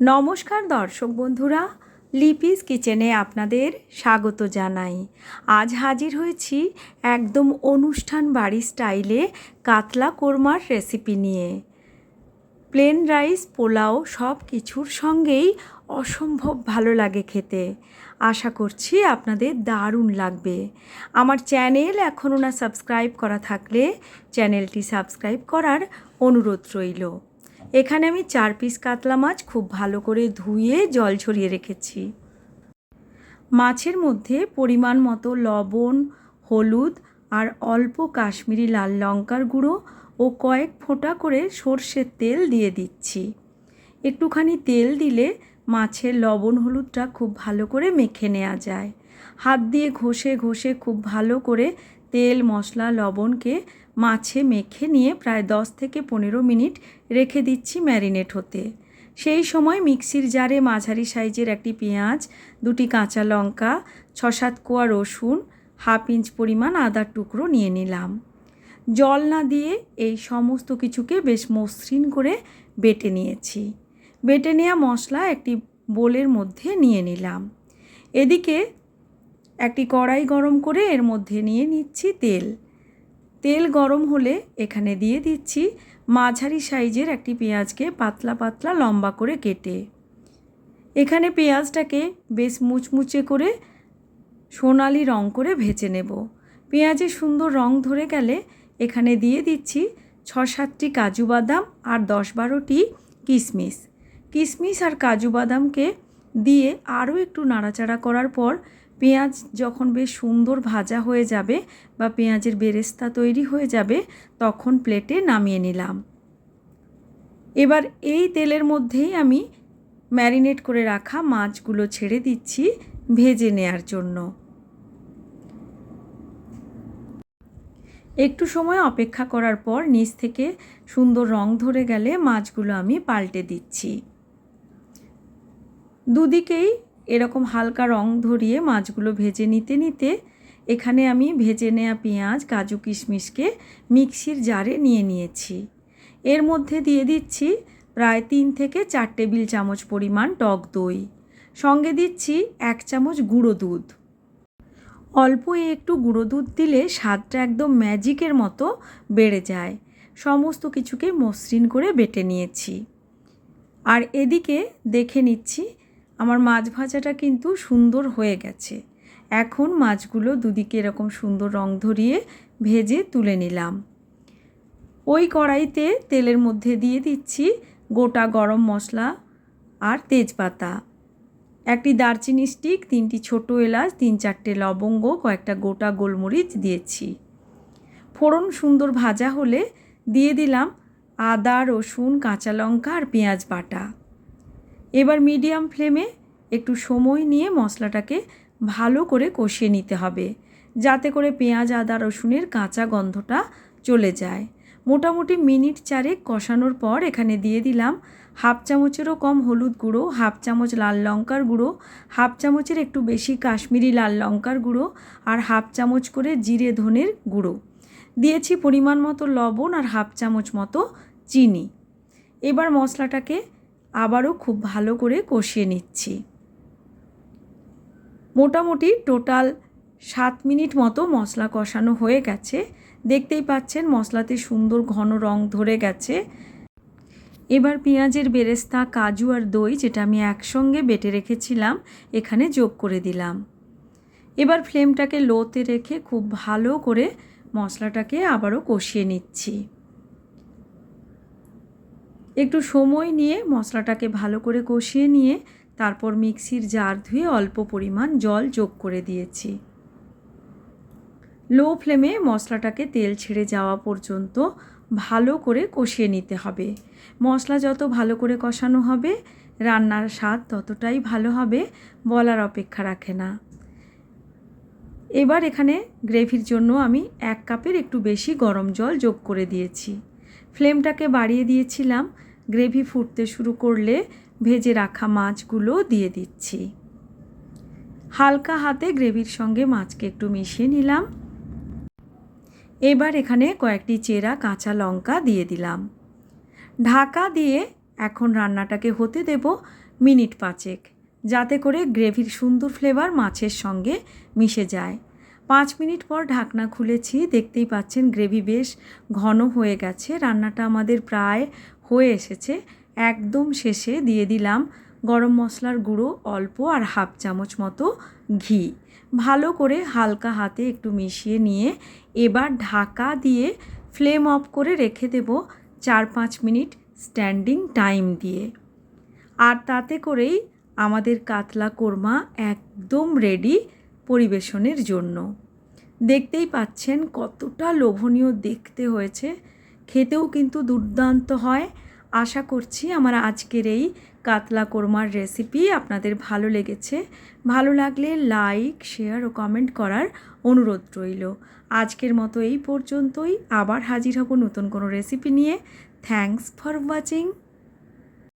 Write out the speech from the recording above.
নমস্কার দর্শক বন্ধুরা, লিপিস কিচেনে আপনাদের স্বাগত জানাই। আজ হাজির হয়েছি একদম অনুষ্ঠান বাড়ি স্টাইলে কাতলা কোরমার রেসিপি নিয়ে। প্লেন রাইস, পোলাও সব কিছুর সঙ্গেই অসম্ভব ভালো লাগে খেতে। আশা করছি আপনাদের দারুণ লাগবে। আমার চ্যানেল এখনও না সাবস্ক্রাইব করা থাকলে চ্যানেলটি সাবস্ক্রাইব করার অনুরোধ রইল। এখানে আমি চার পিস কাতলা মাছ খুব ভালো করে ধুয়ে জল ছড়িয়ে রেখেছি। মাছের মধ্যে পরিমাণ মতো লবণ, হলুদ আর অল্প কাশ্মীরি লাল লঙ্কার গুঁড়ো ও কয়েক ফোঁটা করে সর্ষের তেল দিয়ে দিচ্ছি। একটুখানি তেল দিলে মাছের লবণ হলুদটা খুব ভালো করে মেখে নেওয়া যায়। হাত দিয়ে ঘষে ঘষে খুব ভালো করে তেল, মশলা, লবণকে মাছে মেখে নিয়ে প্রায় দশ থেকে পনেরো মিনিট রেখে দিচ্ছি ম্যারিনেট হতে। সেই সময় মিক্সির জারে মাঝারি সাইজের একটি পেঁয়াজ, দুটি কাঁচা লঙ্কা ছ সাত কোয়া রসুন, হাফ ইঞ্চ পরিমাণ আদার টুকরো নিয়ে নিলাম। জল না দিয়ে এই সমস্ত কিছুকে বেশ মসৃণ করে বেটে নিয়েছি। বেটে নেওয়া মশলা একটি বোলের মধ্যে নিয়ে নিলাম। এদিকে একটি কড়াই গরম করে এর মধ্যে নিয়ে নিচ্ছি তেল। তেল গরম হলে এখানে দিয়ে দিচ্ছি মাঝারি সাইজের একটি পেঁয়াজকে পাতলা পাতলা লম্বা করে কেটে। এখানে পেঁয়াজটাকে বেশ মুচমুচে করে সোনালি রং করে ভেজে নেব। পেঁয়াজে সুন্দর রং ধরে গেলে এখানে দিয়ে দিচ্ছি ছ সাতটি কাজু বাদাম আর দশ বারোটি কিশমিশ কিশমিশ আর কাজু বাদামকে দিয়ে আরও একটু নাড়াচাড়া করার পর পেঁয়াজ যখন বেশ সুন্দর ভাজা হয়ে যাবে বা পেঁয়াজের বেরেস্তা তৈরি হয়ে যাবে, তখন প্লেটে নামিয়ে নিলাম। এবার এই তেলের মধ্যেই আমি ম্যারিনেট করে রাখা মাছগুলো ছেড়ে দিচ্ছি ভেজে নেয়ার জন্য। একটু সময় অপেক্ষা করার পর নিচ থেকে সুন্দর রং ধরে গেলে মাছগুলো আমি পাল্টে দিচ্ছি। দুদিকেই এরকম হালকা রং ধরিয়ে মাছগুলো ভেজে নিতে নিতে এখানে আমি ভেজে নেওয়া পেঁয়াজ, কাজু কিশমিশকে মিক্সির জারে নিয়ে নিয়েছি। এর মধ্যে দিয়ে দিচ্ছি প্রায় তিন থেকে চার টেবিল চামচ পরিমাণ টক দই। সঙ্গে দিচ্ছি এক চামচ গুঁড়ো দুধ। অল্প একটু গুঁড়ো দুধ দিলে স্বাদটা একদম ম্যাজিকের মতো বেড়ে যায়। সমস্ত কিছুকে মসৃণ করে বেটে নিয়েছি। আর এদিকে দেখে নিচ্ছি আমার মাছ ভাজাটা কিন্তু সুন্দর হয়ে গেছে। এখন মাছগুলো দুদিকে এরকম সুন্দর রং ধরিয়ে ভেজে তুলে নিলাম। ওই কড়াইতে তেলের মধ্যে দিয়ে দিচ্ছি গোটা গরম মশলা আর তেজপাতা। একটি দারচিনি স্টিক, তিনটি ছোট এলাচ, তিন চারটে লবঙ্গ, কয়েকটা গোটা গোলমরিচ দিয়েছি। ফোড়ন সুন্দর ভাজা হলে দিয়ে দিলাম আদা, রসুন, কাঁচা লঙ্কা আর পেঁয়াজ বাটা। এবার মিডিয়াম ফ্লেমে একটু সময় নিয়ে মশলাটাকে ভালো করে কষিয়ে নিতে হবে, যাতে করে পেঁয়াজ, আদা, রসুনের কাঁচা গন্ধটা চলে যায়। মোটামুটি মিনিট চারেক কষানোর পর এখানে দিয়ে দিলাম হাফ চামচেরও কম হলুদ গুঁড়ো, হাফ চামচ লাল লঙ্কার গুঁড়ো, হাফ চামচের একটু বেশি কাশ্মীরি লাল লঙ্কার গুঁড়ো আর হাফ চামচ করে জিরে ধনের গুঁড়ো। দিয়েছি পরিমাণ মতো লবণ আর হাফ চামচ মতো চিনি। এবার মশলাটাকে আবারও খুব ভালো করে কষিয়ে নিচ্ছি। মোটামুটি টোটাল সাত মিনিট মতো মশলা কষানো হয়ে গেছে। দেখতেই পাচ্ছেন মশলাতে সুন্দর ঘন রং ধরে গেছে। এবার পেঁয়াজের বেরেস্তা, কাজু আর দই যেটা আমি একসঙ্গে বেটে রেখেছিলাম, এখানে যোগ করে দিলাম। এবার ফ্লেমটাকে লোতে রেখে খুব ভালো করে মশলাটাকে আবারও কষিয়ে নিচ্ছি। একটু সময় নিয়ে মশলাটাকে ভালো করে কষিয়ে নিয়ে তারপর মিক্সির জার ধুয়ে অল্প পরিমাণ জল যোগ করে দিয়েছি। লো ফ্লেমে মশলাটাকে তেল ছেড়ে যাওয়া পর্যন্ত ভালো করে কষিয়ে নিতে হবে। মশলা যত ভালো করে কষানো হবে, রান্নার স্বাদ ততটাই ভালো হবে বলার অপেক্ষা রাখে না। এবার এখানে গ্রেভির জন্য আমি এক কাপের একটু বেশি গরম জল যোগ করে দিয়েছি। ফ্লেমটাকে বাড়িয়ে দিয়েছিলাম গ্রেভি ফুটতে শুরু করলে ভেজে রাখা মাছগুলো দিয়ে দিচ্ছি। হালকা হাতে গ্রেভির সঙ্গে মাছকে একটু মিশিয়ে নিলাম। এবার এখানে কয়েকটি চেরা কাঁচা লঙ্কা দিয়ে দিলাম। ঢাকা দিয়ে এখন রান্নাটাকে হতে দেব মিনিট পাঁচেক, যাতে করে গ্রেভির সুন্দর ফ্লেভার মাছের সঙ্গে মিশে যায়। পাঁচ মিনিট পর ঢাকনা খুলেছি, দেখতেই পাচ্ছেন গ্রেভি বেশ ঘন হয়ে গেছে। রান্নাটা আমাদের প্রায় হয়ে এসেছে, একদম শেষে দিয়ে দিলাম গরম মশলার গুঁড়ো অল্প আর হাফ চামচ মতো ঘি। ভালো করে হালকা হাতে একটু মিশিয়ে নিয়ে এবার ঢাকা দিয়ে ফ্লেম অফ করে রেখে দেব চার পাঁচ মিনিট স্ট্যান্ডিং টাইম দিয়ে। আর তাতে করেই আমাদের কাতলা কোরমা একদম রেডি পরিবেশনের জন্য। দেখতেই পাচ্ছেন কতটা লোভনীয় দেখতে হয়েছে। খেতেও কিন্তু দুর্দান্ত হয়। আশা করছি আমার আজকের এই কাতলা কোরমার রেসিপি আপনাদের ভালো লেগেছে। ভালো লাগলে লাইক শেয়ার ও কমেন্ট করার অনুরোধ রইল। আজকের মতো এই পর্যন্তই। আবার হাজির হব নতুন কোনো রেসিপি নিয়ে। Thanks for watching